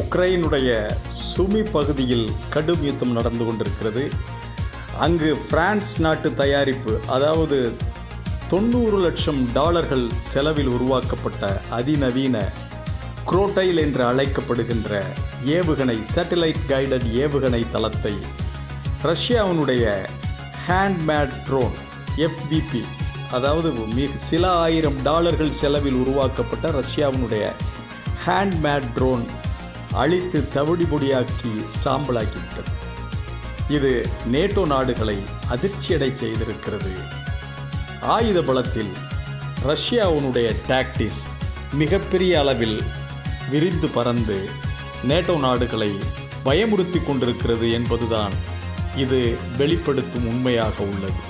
உக்ரைனுடைய சுமி பகுதியில் கடும் யுத்தம் நடந்து கொண்டிருக்கிறது. அங்கு பிரான்ஸ் நாட்டு தயாரிப்பு அதாவது தொண்ணூறு லட்சம் டாலர்கள் செலவில் உருவாக்கப்பட்ட அதிநவீன குரோட்டைல் என்று அழைக்கப்படுகின்ற ஏவுகணை சேட்டலைட் கைடட் ஏவுகணை தளத்தை ரஷ்யாவினுடைய ஹேண்ட்மேட் ட்ரோன் எஃபிபி அதாவது மிக சில ஆயிரம் டாலர்கள் செலவில் உருவாக்கப்பட்ட ரஷ்யாவினுடைய ஹேண்ட்மேட் ட்ரோன் அழித்து தவிடிபொடியாக்கி சாம்பலாக்கிவிட்டது. இது நேட்டோ நாடுகளை அதிர்ச்சியடை செய்திருக்கிறது. ஆயுத பலத்தில் ரஷ்யாவுனுடைய டாக்டிஸ் மிகப்பெரிய அளவில் விரிந்து பறந்து நேட்டோ நாடுகளை பயமுறுத்தி கொண்டிருக்கிறது என்பதுதான் இது வெளிப்படுத்தும் உண்மையாக உள்ளது.